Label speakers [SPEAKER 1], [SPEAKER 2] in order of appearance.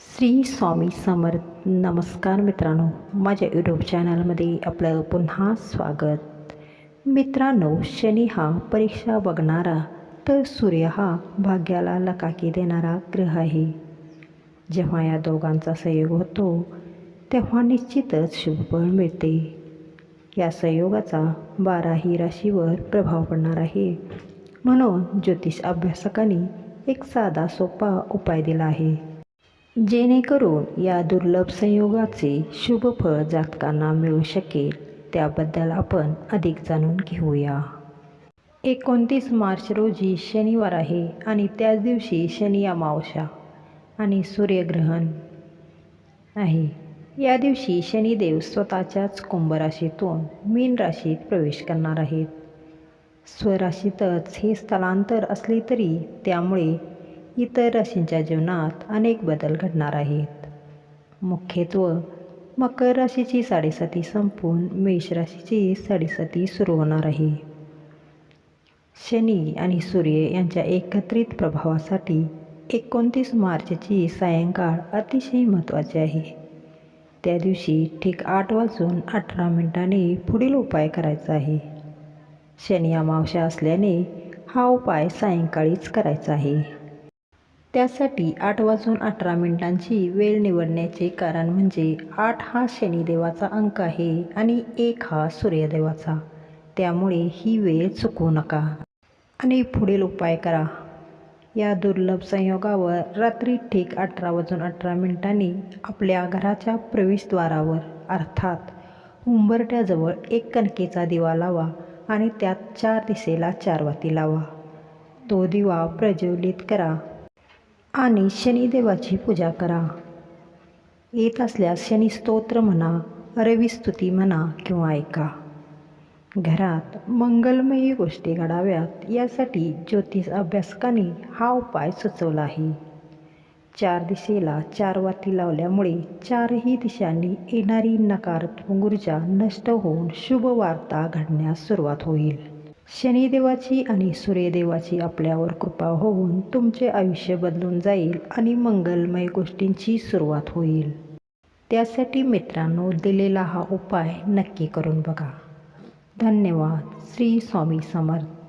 [SPEAKER 1] श्री स्वामी समर्थ नमस्कार मित्रांनो. माझ्या यूट्यूब चॅनलमध्ये आपलं पुन्हा स्वागत. मित्रांनो शनी हा परीक्षा बघणारा तर सूर्य हा भाग्याला लकाकी देणारा ग्रह आहे. जेव्हा या दोघांचा संयोग होतो तेव्हा निश्चितच शुभफळ मिळते. या संयोगाचा बाराही राशीवर प्रभाव पडणार आहे. म्हणून ज्योतिष अभ्यासकांनी एक साधा सोपा उपाय दिला आहे. जेणेकरून या दुर्लभ संयोगाचे शुभ फळ जातकांना मिळू शकेल त्याबद्दल आपण अधिक जाणून घेऊया. एकोणतीस मार्च रोजी शनिवार आहे आणि त्याच दिवशी शनी अमावस्या आणि सूर्यग्रहण आहे. या दिवशी शनिदेव स्वतःच्याच कुंभराशीतून मीन राशीत प्रवेश करणार आहेत. स्वराशीतच हे स्थलांतर असले तरी त्यामुळे इतर राशींच्या जीवनात अनेक बदल घडणार आहेत. मुख्यत्व मकर राशीची साडेसाती संपून मेष राशीची साडेसाती सुरू होणार आहे. शनी आणि सूर्य यांच्या एकत्रित प्रभावासाठी एकोणतीस मार्चची सायंकाळ अतिशय महत्त्वाची आहे. त्या दिवशी ठीक आठ वाजून अठरा मिनिटांनी पुढील उपाय करायचा आहे. शनी अमावस्या असल्याने हा उपाय सायंकाळीच करायचा आहे. त्यासाठी आठ वाजून अठरा मिनिटांची वेळ निवडण्याचे कारण म्हणजे आठ हा शनिदेवाचा अंक आहे आणि एक हा सूर्यदेवाचा. त्यामुळे ही वेळ चुकवू नका. आणि पुढील उपाय करा. या दुर्लभ संयोगावर रात्री ठीक अठरा वाजून अठरा मिनिटांनी आपल्या घराच्या प्रवेशद्वारावर अर्थात उंबरट्याजवळ एक कणकेचा दिवा लावा आणि त्यात चार दिशेला चारवाती लावा. तो दिवा प्रज्वलित करा. आणि शनिदेवाची पूजा करा. येत असल्यास शनी स्तोत्र म्हणा रविस्तुती म्हणा किंवा ऐका. घरात मंगलमयी गोष्टी घडाव्यात यासाठी ज्योतिष अभ्यासकांनी हा उपाय सुचवला आहे. चार दिशेला चार वाती लावल्यामुळे चारही दिशांनी येणारी नकारात्मक ऊर्जा नष्ट होऊन शुभ वार्ता घडण्यास सुरुवात होईल. शनिदेवाची आणि सूर्यदेवाची आपल्यावर कृपा होऊन तुमचे आयुष्य बदलून जाईल आणि मंगलमय गोष्टींची सुरुवात होईल. त्यासाठी मित्रांनो दिलेला हा उपाय नक्की करून बघा. धन्यवाद. श्री स्वामी समर्थ.